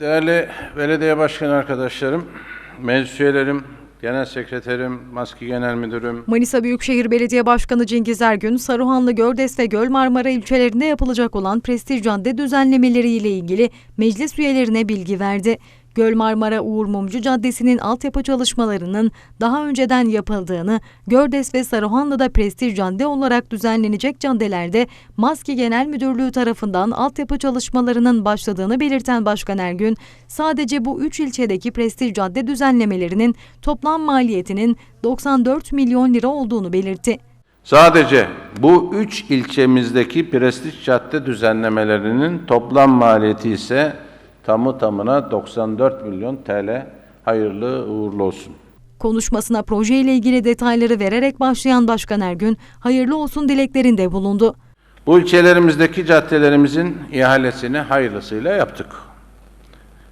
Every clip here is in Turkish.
Değerli belediye başkanı arkadaşlarım, meclis üyelerim, genel sekreterim, maski genel müdürüm, Manisa Büyükşehir Belediye Başkanı Cengiz Ergün, Saruhanlı, Gördes ve Göl Marmara ilçelerinde yapılacak olan prestij cadde düzenlemeleri ile ilgili meclis üyelerine bilgi verdi. Göl Marmara Uğur Mumcu Caddesi'nin altyapı çalışmalarının daha önceden yapıldığını, Gördes ve Saruhanlı'da prestij cadde olarak düzenlenecek caddelerde Maski Genel Müdürlüğü tarafından altyapı çalışmalarının başladığını belirten Başkan Ergün, sadece bu üç ilçedeki prestij cadde düzenlemelerinin toplam maliyetinin 94 milyon lira olduğunu belirtti. Sadece bu üç ilçemizdeki prestij cadde düzenlemelerinin toplam maliyeti ise tamı tamına 94 milyon TL. Hayırlı uğurlu olsun. Konuşmasına proje ile ilgili detayları vererek başlayan Başkan Ergün, hayırlı olsun dileklerinde bulundu. Bu ilçelerimizdeki caddelerimizin ihalesini hayırlısıyla yaptık.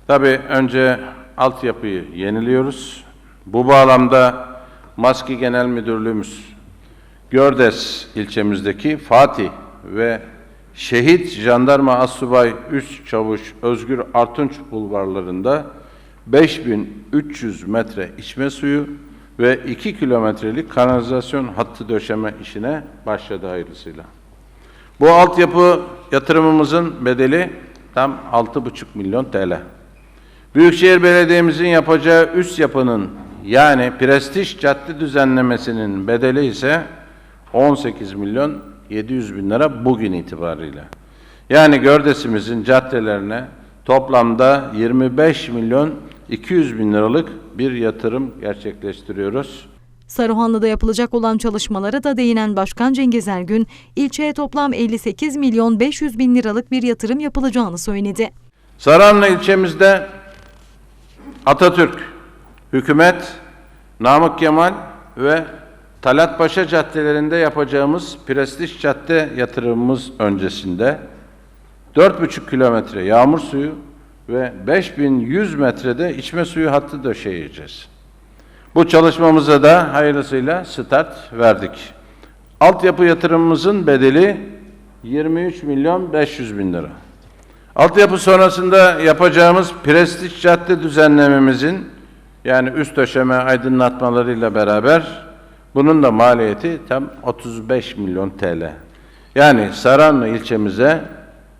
Tabii önce altyapıyı yeniliyoruz. Bu bağlamda Maski Genel Müdürlüğümüz Gördes ilçemizdeki Fatih ve Şehit Jandarma Assubay Üst Çavuş Özgür Artunç bulvarlarında 5300 metre içme suyu ve 2 kilometrelik kanalizasyon hattı döşeme işine başladı hayırlısıyla. Bu altyapı yatırımımızın bedeli tam 6,5 milyon TL. Büyükşehir Belediye'mizin yapacağı üst yapının yani prestij cadde düzenlemesinin bedeli ise 18 milyon 700 bin lira bugün itibariyle. Yani Gördes'imizin caddelerine toplamda 25 milyon 200 bin liralık bir yatırım gerçekleştiriyoruz. Saruhanlı'da yapılacak olan çalışmalara da değinen Başkan Cengiz Ergün, ilçeye toplam 58 milyon 500 bin liralık bir yatırım yapılacağını söyledi. Saranlı ilçemizde Atatürk, Hükümet, Namık Kemal ve Talat Paşa caddelerinde yapacağımız prestij cadde yatırımımız öncesinde 4,5 kilometre yağmur suyu ve 5100 metrede içme suyu hattı döşeyeceğiz. Bu çalışmamıza da hayırlısıyla start verdik. Altyapı yatırımımızın bedeli 23 milyon 500 bin lira. Altyapı sonrasında yapacağımız prestij cadde düzenlememizin yani üst döşeme aydınlatmalarıyla beraber bunun da maliyeti tam 35 milyon TL. Yani Saranlı ilçemize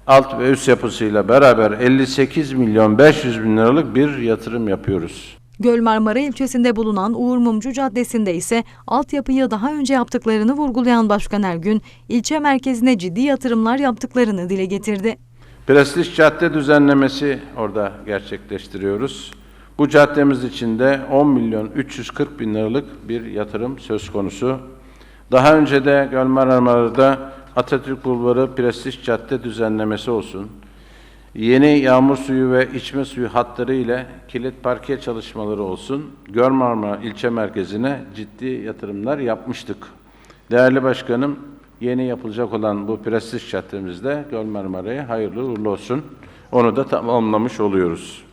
alt ve üst yapısıyla beraber 58 milyon 500 bin liralık bir yatırım yapıyoruz. Göl Marmara ilçesinde bulunan Uğur Mumcu Caddesi'nde ise altyapıyı daha önce yaptıklarını vurgulayan Başkan Ergün, ilçe merkezine ciddi yatırımlar yaptıklarını dile getirdi. Prestij cadde düzenlemesi orada gerçekleştiriyoruz. Bu caddemiz için de 10 milyon 340 bin liralık bir yatırım söz konusu. Daha önce de Göl Marmara'da Atatürk Bulvarı Prestij Cadde düzenlemesi olsun. Yeni yağmur suyu ve içme suyu hatları ile kilit parke çalışmaları olsun. Göl Marmara ilçe merkezine ciddi yatırımlar yapmıştık. Değerli başkanım, yeni yapılacak olan bu prestij caddemizde Göl Marmara'ya hayırlı uğurlu olsun. Onu da tamamlamış oluyoruz.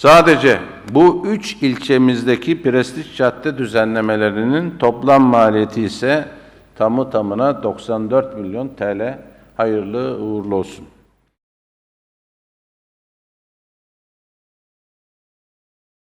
Sadece bu üç ilçemizdeki prestij cadde düzenlemelerinin toplam maliyeti ise tamı tamına 94 milyon TL hayırlı uğurlu olsun.